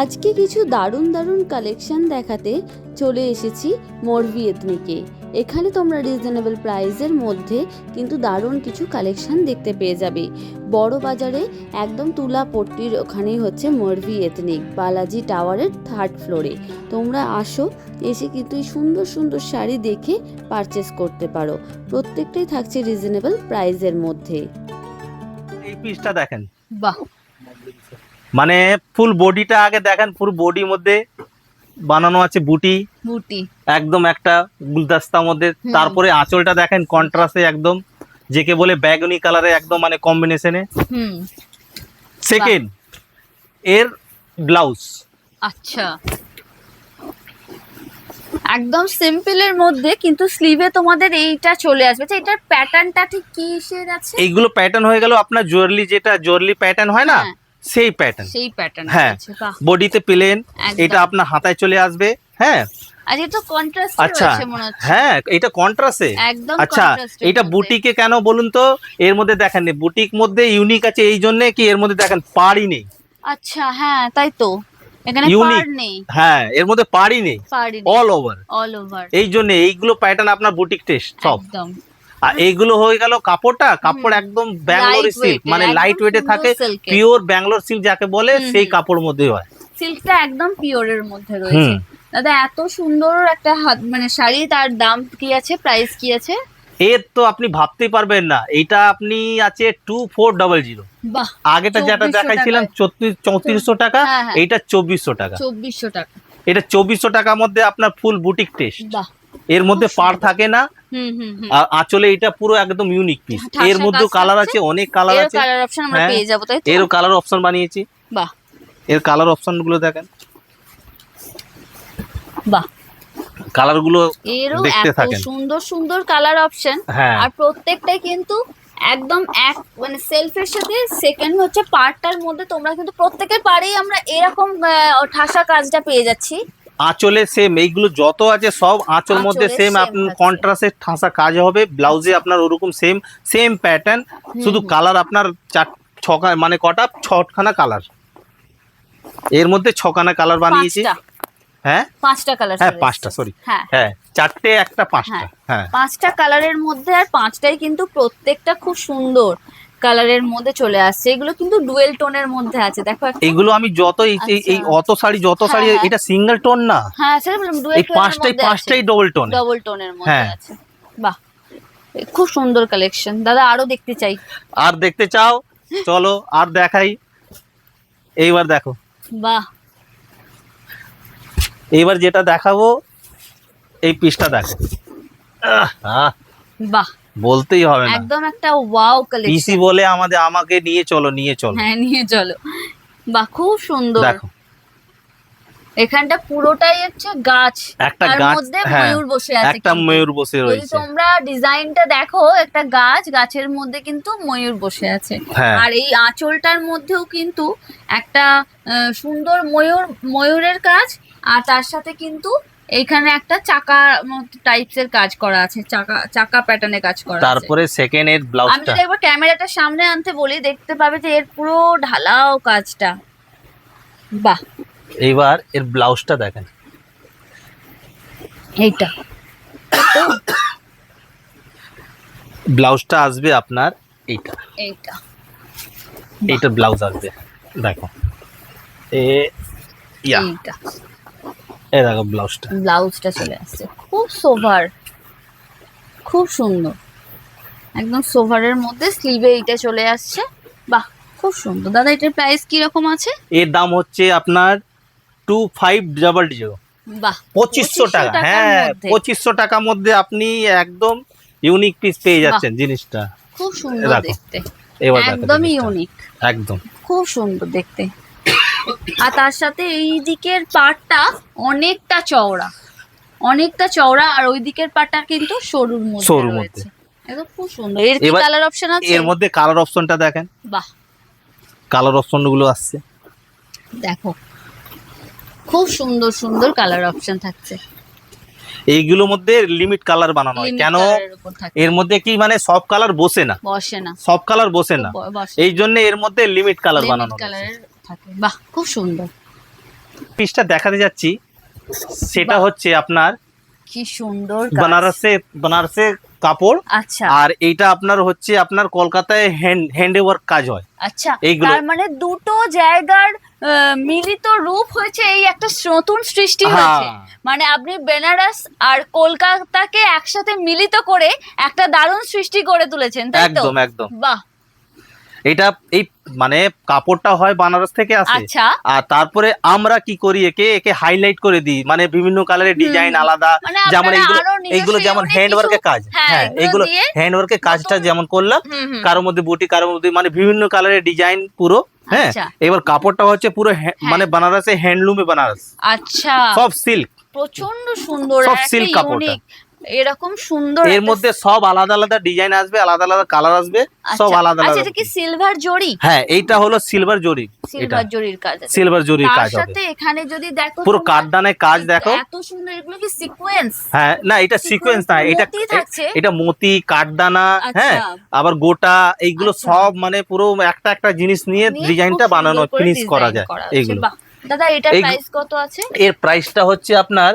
আজকে কিছু দারুণ দারুণ কালেকশন দেখাতে চলে এসেছি মরবি এথনিকে এখানে তোমরা রিজনেবল প্রাইসের মধ্যে কিন্তু দারুণ কিছু কালেকশন দেখতে পেয়ে যাবে। বড় বাজারে একদম তুলা পট্টির ওখানেই হচ্ছে মরবি এথনিক বালাজি টাওয়ারের থার্ড ফ্লোরে তোমরা আসো এসে কিন্তু এই সুন্দর সুন্দর শাড়ি দেখে পারচেস করতে পারো। প্রত্যেকটাই থাকছে রিজনেবল প্রাইসের মধ্যে। এই পিসটা দেখেন। বাহ! মানে ফুল বডিটা আগে দেখেন পুরো বডির মধ্যে বানানো আছে বুটি। বুটি। একদম একটা গুলদাস্তার মধ্যে। তারপরে আঁচলটা দেখেন কন্ট্রাস্টে একদম যেকে বলে ব্যাগনি কালারে একদম মানে কম্বিনেশনে হুম। সেকেন্ড এর ব্লাউজ আচ্ছা। একদম সিম্পলের মধ্যে কিন্তু স্লিভে তোমাদের এইটা চলে আসবে। আচ্ছা এটার প্যাটার্নটা ঠিক কি এসে আছে এইগুলো প্যাটার্ন হয়ে গেল আপনার জুয়েলারি যেটা জুয়েলারি প্যাটার্ন হয় না? হ্যাঁ। সেই প্যাটার্ন সেই প্যাটার্ন হ্যাঁ। বডিতে প্লেন এটা আপনার হাতায় চলে আসবে হ্যাঁ। আর এটা কন্ট্রাস্ট আচ্ছা হ্যাঁ এটা কন্ট্রাস্টে একদম আচ্ছা এটা বুটিকে কেন বলুন তো? এর মধ্যে দেখেন বুটিক মধ্যে ইউনিক আছে এই জন্য কি এর মধ্যে দেখেন পাড়ই নেই। আচ্ছা হ্যাঁ তাই তো। এখানে। নেই। হ্যাঁ এর মধ্যে পাড়ই নেই। অল ওভার অল ওভার এই জন্য এইগুলো প্যাটার্ন আপনার বুটিক টেস্ট সব। একদম। আর এইগুলো হয়ে গেল কাপড়টা। কাপড় একদম ব্যাঙ্গালোর সিল্ক মানে লাইট ওয়েটে থাকে পিওর ব্যাঙ্গালোর সিল্ক যাকে বলে সেই কাপড় মধ্যে হয়। সিল্কটা একদম পিওরের মধ্যে রয়েছে। দাদা এত সুন্দর একটা হাত মানে শাড়ি তার দাম কি আছে? প্রাইস কি আছে? এর তো আপনি ভাবতেই পারবেন না। এইটা আপনি আছে টু ফোর ডাবল জিরো আগেটা যেটা 2400 দেখাইছিলাম চৌত্রিশশো টাকা হ্যাঁ, হ্যাঁ। চব্বিশশো টাকা। চব্বিশশো টাকা। এটা চব্বিশশো টাকার মধ্যে আপনার ফুল বুটিক টেস্ট এর মধ্যে পার থাকে না আর আঁচলে এটা পুরো একদম ইউনিক পিস এর মধ্যে কালার আছে অনেক কালার আছে। কালার অপশন আমরা হ্যাঁ। পেয়ে যাব তাই এরও কালার অপশন বানিয়েছি। বাহ। এর কালার অপশনগুলো দেখেন। বাহ। কালারগুলো দেখতে থাকেন। সুন্দর সুন্দর কালার অপশন হ্যাঁ। আর প্রত্যেকটাই কিন্তু একদম এক মানে সেলফের সাথে সেকেন্ড হচ্ছে পার্টটার মধ্যে তোমরা কিন্তু প্রত্যেকের পারেই আমরা এরকম ঠাসা কাজটা পেয়ে যাচ্ছি। আঁচলে সেম এইগুলো যত আছে সব আঁচল মধ্যে সেম আপনার। কন্ট্রাস্টের ঠাসা কাজ হবে ব্লাউজে আপনার ওরকম সেম সেম প্যাটার্ন শুধু কালার আপনার চার ছকা মানে কটা? ছখানা কালারের মধ্যে ছখানা কালার বানিয়েছি। হ্যাঁ? পাঁচটা কালার হ্যাঁ পাঁচটা সরি হ্যাঁ। হ্যাঁ চারটে একটা পাঁচটা। হ্যাঁ। হ্যাঁ। পাঁচটা কালারের মধ্যে আর পাঁচটাই কিন্তু প্রত্যেকটা খুব সুন্দর। কালারের মধ্যে চলে আসছে। এগুলো কিন্তু ডুয়েল টোনের মধ্যে আছে। দেখো এগুলো আমি যত এই- আচ্ছা। অত শাড়ি যত শাড়ি হ্যাঁ। এটা সিঙ্গেল টোন না। হ্যাঁ সেটা বললাম ডুয়েল এই পাঁচটাই পাঁচটাই ডবল টোন ডবল টোনের মধ্যে হ্যাঁ। আছে। বাহ খুব সুন্দর কালেকশন দাদা আরও দেখতে চাই। আর দেখতে চাও? চলো আর দেখাই। এইবার দেখো। বাহ। এইবার যেটা দেখাবো এই পিসটা দেখো। বাহ। বলতেই হবে না। একদম একটা ওয়াও কালেকশন পিসি বলে আমাদের আমাকে নিয়ে চলো নিয়ে চলো। হ্যাঁ নিয়ে চলো। বাহ খুব সুন্দর। দেখো। এখানটা পুরোটাই হচ্ছে গাছ। একটা গাছ মধ্যে হ্যাঁ ময়ূর বসে আছে একটা ময়ূর বসে রয়েছে। তোমরা ডিজাইনটা দেখো একটা গাছ গাছের মধ্যে কিন্তু ময়ূর বসে আছে। হ্যাঁ। আর এই আঁচলটার মধ্যেও কিন্তু একটা সুন্দর ময়ূর ময়ূরের কাজ আর তার সাথে কিন্তু এইখানে একটা চাকা টাইপস এর কাজ করা আছে চাকা চাকা প্যাটার্নে কাজ করা আছে। তারপরে সেকেন্ড এর আমি ব্লাউজটা যদি একবার ক্যামেরাটা সামনে আনতে বলি দেখতে পাবে যে এর পুরো ঢালাও কাজটা। বাহ। এইবার এর ব্লাউজটা দেখেন। এইটা। ব্লাউজটা আসবে আপনার এইটা। এইটা। এইটা ব্লাউজ আসবে। দেখো। এ ইয়া। এইটা। এই দেখো ব্লাউজটা। ব্লাউজটা চলে আসছে। খুব সোভার। খুব সুন্দর। একদম সোভারের মধ্যে স্লিভে এইটা চলে আসছে। বাহ খুব সুন্দর। দাদা এটার প্রাইস কি রকম আছে? এর দাম হচ্ছে আপনার টু ফাইভ ডাবল জিরো বাহ পঁচিশশো টাকা। হ্যাঁ পঁচিশশো টাকার মধ্যে আপনি একদম ইউনিক পিস পেয়ে যাচ্ছেন জিনিসটা। খুব সুন্দর দেখতে। এবার একদমই ইউনিক একদম। খুব সুন্দর দেখতে। আর তার সাথে এই দিকের পাটটা অনেকটা চওড়া। অনেকটা চওড়া আর ওই দিকের পাটটা কিন্তু সরুর মধ্যে সরুর মধ্যে। একদম খুব সুন্দর। এর কি কালার অপশন আছে? এর মধ্যে কালার অপশনটা দেখেন। বাহ। কালার অপশনগুলো আসছে। দেখো। খুব সুন্দর সুন্দর কালার অপশন থাকছে। এইগুলোর মধ্যে লিমিট কালার বানানো হয়। কেন? এর মধ্যে কি মানে সব কালার বসে না? বসে না। সব কালার বসে না। এই জন্য এর মধ্যে লিমিট কালার বানানো কালারের থাকে। বাহ খুব সুন্দর। পিসটা দেখাতে যাচ্ছি। সেটা হচ্ছে আপনার কি সুন্দর। বেনারসে বেনারসে কাপড়। আচ্ছা। আর এইটা আপনার হচ্ছে আপনার কলকাতায় হ্যান্ড হ্যান্ডে ওয়ার্ক কাজ হয়। আচ্ছা তার মানে দুটো জায়গার মিলিত রূপ হয়েছে এই একটা নতুন সৃষ্টি হ্যাঁ। হয়েছে। মানে আপনি বেনারস আর কলকাতাকে একসাথে মিলিত করে একটা দারুণ সৃষ্টি করে তুলেছেন তাই তো? একদম একদম। বাহ এটা এই মানে কাপড়টা হয় বানারস থেকে আসে। আচ্ছা। আর তারপরে আমরা কি করি একে একে হাইলাইট করে দিই। মানে বিভিন্ন কালারের ডিজাইন আলাদা। মানে যেমন এইগুলো এইগুলো যেমন unique হ্যান্ড কিছু- ওয়ার্কের কাজ। হ্যাঁ, হ্যাঁ এগুলো এইগুলো দিয়ে হ্যান্ড ওয়ার্কের কাজটা যেমন করলাম। কারোর মধ্যে বুটি কারোর মধ্যে মানে বিভিন্ন কালারের ডিজাইন পুরো হ্যাঁ। আচ্ছা। এবার কাপড়টা হচ্ছে পুরো হ্যাঁ। মানে বানারসে হ্যান্ডলুমে বানারস। আচ্ছা। সব সিল্ক প্রচণ্ড সুন্দর সব silk কাপড়টা। এরকম সুন্দর এর মধ্যে সব আলাদা আলাদা ডিজাইন আসবে আলাদা আলাদা কালার আসবে সব আচ্ছা, আলাদা আচ্ছা আলাদা এটা কি সিলভার জড়ি হ্যাঁ এইটা হলো সিলভার জরি সিলভার জড়ির কাজ সিলভার জরির কাজ হবে। সাথে এখানে যদি দেখো পুরো কাঠদানে কাজ দেখো। এত সুন্দর এগুলো কি সিকোয়েন্স হ্যাঁ না এটা সিকোয়েন্স না এটা মতি এটা মতি কাঠদানা আচ্ছা। হ্যাঁ আবার গোটা এইগুলো আচ্ছা। সব মানে পুরো একটা একটা জিনিস নিয়ে ডিজাইনটা বানানো ফিনিশ করা যায়। এইগুলো। দাদা এটার প্রাইস কত আছে? এর প্রাইসটা হচ্ছে আপনার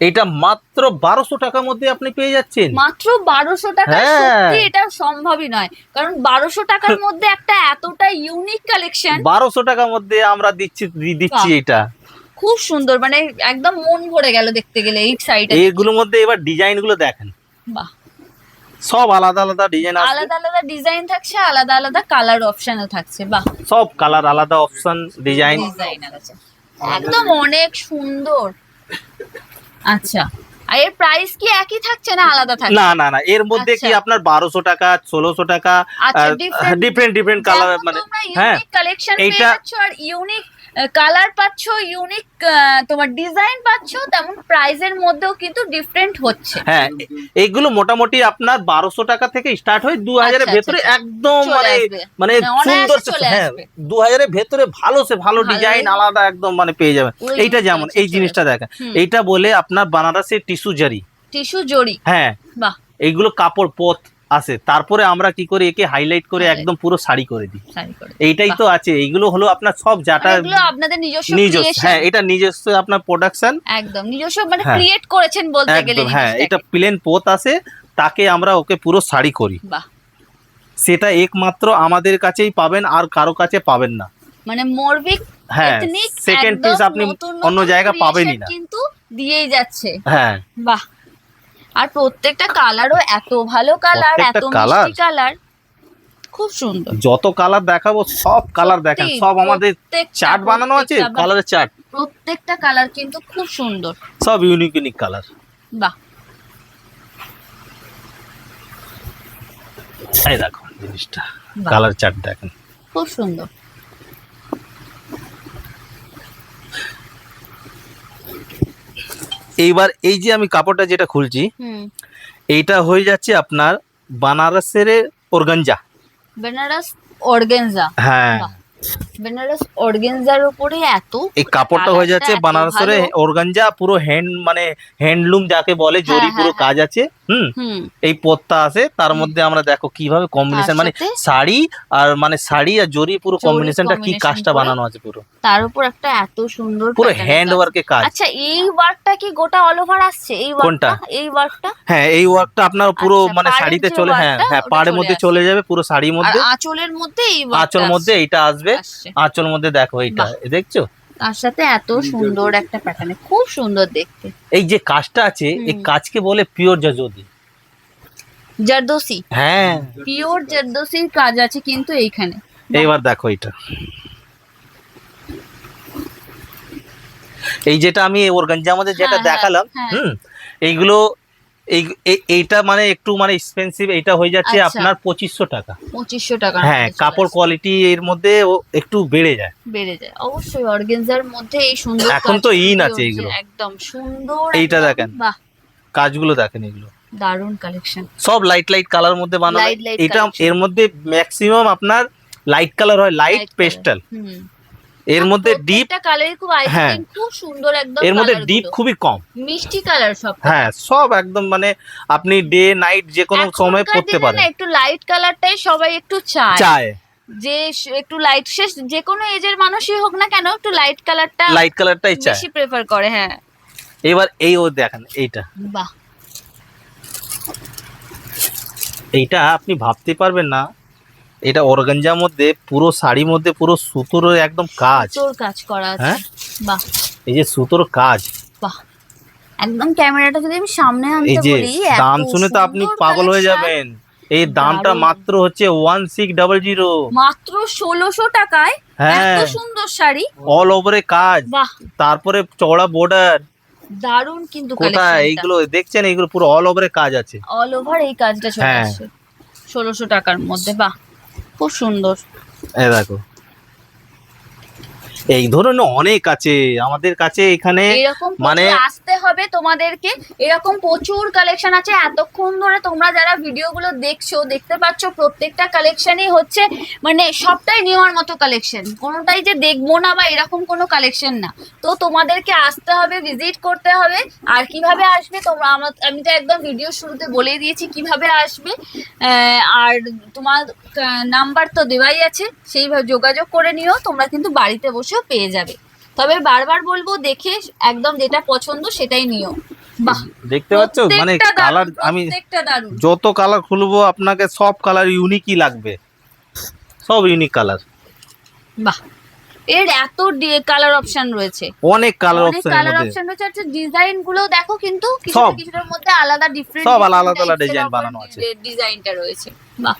এটা মাত্র বারোশো টাকার মধ্যে আপনি পেয়ে যাচ্ছেন। মাত্র বারোশো টাকা হ্যাঁ। সত্যি এটা সম্ভবই নয়। কারণ বারোশো টাকার মধ্যে একটা এতটা ইউনিক কালেকশন বারোশো টাকার মধ্যে আমরা দিচ্ছি দিচ্ছি এটা। খুব সুন্দর মানে একদম মন ভরে গেল দেখতে গেলে এই সাইডে এগুলোর মধ্যে এবার ডিজাইনগুলো দেখেন। বাহ। সব আলাদা আলাদা ডিজাইন আলাদা আলাদা ডিজাইন থাকছে আলাদা আলাদা কালার অপশনও থাকছে বাহ। সব কালার আলাদা অপশন ডিজাইন একদম অনেক সুন্দর। আচ্ছা আর এর প্রাইস কি একই থাকছে না আলাদা থাকছে না না না এর মধ্যে কি আচ্ছা। আপনার বারোশো টাকা 1600 টাকা ডিফারেন্ট ডিফারেন্ট কালার মানে হ্যাঁ কালেকশন এইটা- আর ইউনিক কালার পাচ্ছ ইউনিক তোমার ডিজাইন পাচ্ছ তেমন প্রাইজের মধ্যেও কিন্তু ডিফারেন্ট হচ্ছে হ্যাঁ এইগুলো মোটামুটি আপনার বারোশো টাকা থেকে স্টার্ট হয় দু হাজারের আচ্ছা, ভেতরে আচ্ছা। একদম মানে মানে মানে সুন্দর হ্যাঁ। দু হাজারের ভেতরে ভালো সে ভালো ডিজাইন। আলাদা একদম মানে পেয়ে যাবেন পুরো এইটা যেমন এই জিনিসটা দেখেন হুম। এইটা বলে আপনার বানারসের টিস্যু জারি টিস্যু জড়ি হ্যাঁ বাহ এইগুলো কাপড় পথ আছে। তারপরে আমরা কি করি একে হাইলাইট করে একদম পুরো শাড়ি করে দিই। এইটাই তো আছে। এইগুলো হলো আপনার সব যাটা আপনাদের নিজস্ব নিজস্ব হ্যাঁ এটা নিজস্ব আপনার প্রোডাকশন একদম নিজস্ব মানে হ্যাঁ। ক্রিয়েট করেছেন বলতে গেলে হ্যাঁ এটা প্লেন পোত আছে তাকে আমরা ওকে পুরো শাড়ি করি। সেটা একমাত্র আমাদের কাছেই পাবেন আর কারও কাছে পাবেন না। মানে মোরবিক হ্যাঁ সেকেন্ড পিস আপনি অন্য জায়গা পাবেনই না। কিন্তু দিয়েই যাচ্ছে। হ্যাঁ। বাহ। আর প্রত্যেকটা কালারও এত ভালো কালার এত? মিষ্টি কালার খুব সুন্দর। যত কালার দেখাবো সব কালার দেখেন। সব আমাদের চার্ট বানানো আছে কালারের চার্ট প্রত্যেকটা কালার কিন্তু খুব সুন্দর। সব ইউনিক ইউনিক কালার বাহ। এই দেখো জিনিসটা কালার চার্ট দেখেন। খুব সুন্দর। এইবার এই যে আমি কাপড়টা যেটা খুলছি এইটা হয়ে যাচ্ছে আপনার বানারসের অর্গানজা। বেনারস অর্গানজা। হ্যাঁ। বেনারস অর্গেনজার উপরে এত এই কাপড়টা হয়ে যাচ্ছে বানারসের। অর্গানজা পুরো হ্যান্ড মানে হ্যান্ডলুম যাকে বলে জরি হ্যাঁ, পুরো হ্যাঁ, কাজ আছে হুম? এই পত্তা আছে তার মধ্যে আমরা দেখো কীভাবে কম্বিনেশন মানে শাড়ি আর মানে শাড়ি আর জরি পুরো কম্বিনেশনটা কি কাজটা বানানো আছে পুরো? তার উপর একটা এত সুন্দর পুরো হ্যান্ড কাজ। ওয়ার্কের কাজ। আচ্ছা এই ওয়ার্কটা কি গোটা অল ওভার আসছে? এই কোনটা? এই ওয়ার্কটা হ্যাঁ এই ওয়ার্কটা আপনার পুরো আচ্ছা, মানে শাড়িতে চলে হ্যাঁ হ্যাঁ পাড়ের মধ্যে চলে যাবে পুরো শাড়ির মধ্যে। আঁচলের মধ্যে এই ওয়ার্কটা আঁচল মধ্যে এইটা আসবে আসছে। আঁচল মধ্যে দেখো এইটা। দেখছ? তার সাথে এত সুন্দর একটা প্যাটার্ন খুব সুন্দর দেখতে। এই যে কাজটা আছে এই কাজকে বলে পিওর জাজদি জারদোসি? হ্যাঁ। পিওর জারদোসির কাজ আছে কিন্তু এইখানে। এইবার দেখো এটা এই যেটা আমি ওর গঞ্জা আমাদের যেটা হ্যাঁ, হ্যাঁ, দেখালাম হ্যাঁ। হুম এইগুলো এই এই- এইটা মানে একটু মানে এক্সপেন্সিভ এইটা হয়ে যাচ্ছে আচ্ছা। আপনার পঁচিশশো টাকা। পঁচিশশো টাকা। হ্যাঁ কাপড় কোয়ালিটি এর মধ্যে ও একটু বেড়ে যায়। বেড়ে যায়। অবশ্যই অর্গেনজার মধ্যে এই সুন্দর এখন তো ফুটে আছে এইগুলো। একদম সুন্দর এইটা দেখেন। বাহ। কাজগুলো দেখেন এগুলো। দারুণ কালেকশন সব লাইট লাইট কালার মধ্যে বানানো। এটা এর মধ্যে ম্যাক্সিমাম আপনার লাইট কালার হয় লাইট পেস্টাল হুম। এর মধ্যে ডিপ কালারই খুব হ্যাঁ। খুব সুন্দর একদম এর মধ্যে ডিপ খুবই কম। মিষ্টি কালার সব হ্যাঁ সব একদম মানে আপনি ডে নাইট যে কোনো সময় পরতে পারেন। একটু লাইট কালারটাই সবাই একটু চায়। চায়। যে একটু লাইট শেষ যে কোনো এজের মানুষই হোক না কেন একটু লাইট কালারটা লাইট কালারটাই চায়। বেশি প্রেফার করে হ্যাঁ। এবার এই ও দেখেন এইটা। বাহ। এইটা আপনি ভাবতে পারবেন না এটা অর্গানজার মধ্যে পুরো শাড়ির মধ্যে পুরো সুতোর একদম কাজ। তোর কাজ করা আছে। হ্যাঁ? বাহ। এই যে সুতোর কাজ। বাহ। একদম ক্যামেরাটা যদি আমি সামনে আনতে বলি দাম শুনে তো আপনি পাগল হয়ে যাবেন। এই দামটা মাত্র হচ্ছে ওয়ান সিক্স ডাবল জিরো মাত্র ষোলোশো টাকায় হ্যাঁ। এত সুন্দর শাড়ি। অল ওভারে কাজ। বাহ। তারপরে চওড়া বর্ডার দারুণ কিন্তু কোথায়? এইগুলো দেখছেন? এইগুলো পুরো অল ওভারে কাজ আছে। অল ওভার এই কাজটা চলে হ্যাঁ। আসছে ষোলোশো টাকার মধ্যে। বাহ। খুব সুন্দর। এ দেখো। এই ধরনের অনেক আছে। আমাদের কাছে এখানে মানে আসতে হবে তোমাদেরকে। এরকম প্রচুর কালেকশন আছে। এতক্ষণ ধরে তোমরা যারা ভিডিওগুলো দেখছ দেখতে পাচ্ছ প্রত্যেকটা কালেকশনই হচ্ছে মানে সবটাই নেওয়ার মতো কালেকশন কোনোটাই যে দেখব না বা এরকম কোনো কালেকশন না। তো তোমাদেরকে আসতে হবে ভিজিট করতে হবে। আর কীভাবে আসবে তোমরা আমার আমি তো একদম ভিডিও শুরুতে বলে দিয়েছি কীভাবে আসবে। আহ, আর তোমার নাম্বার তো দেওয়াই আছে। সেইভাবে যোগাযোগ করে নিও। তোমরা কিন্তু বাড়িতে বসেও পেয়ে যাবে। তবে বারবার বলব দেখে একদম যেটা পছন্দ সেটাই নিও। বাহ! দেখতে পাচ্ছ? মানে কালার আমি যত কালার খুলবো আপনাকে সব কালার ইউনিকই লাগবে। সব ইউনিক কালার বাহ! এর এত কালার অপশন রয়েছে। অনেক কালার অনেক অপশনের কালার অপশন রয়েছে। আর ডিজাইনগুলো দেখো কিন্তু কিছু সব। কিছুটার মধ্যে আলাদা ডিফারেন্ট সব আলাদা আলাদা design বানানো আছে। ডিজাইনটা রয়েছে। বাহ!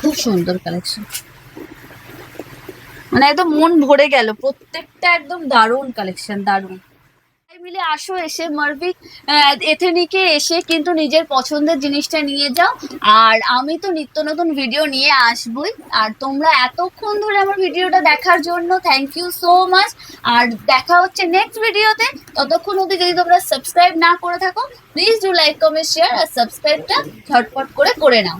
খুব সুন্দর কালেকশন মানে একদম মন ভরে গেল। প্রত্যেকটা একদম দারুণ কালেকশন দারুণ। মিলে আসো, এসে মার্ভিক এথেনিকে এসে কিন্তু নিজের পছন্দের জিনিসটা নিয়ে যাও। আর আমি তো নিত্য নতুন ভিডিও নিয়ে আসবই। আর তোমরা এতক্ষণ ধরে আমার ভিডিওটা দেখার জন্য থ্যাংক ইউ সো মাচ আর দেখা হচ্ছে নেক্সট ভিডিওতে ততক্ষণ অবধি যদি তোমরা সাবস্ক্রাইব না করে থাকো please do like comment share আর সাবস্ক্রাইবটা ঝটপট করে করে নাও।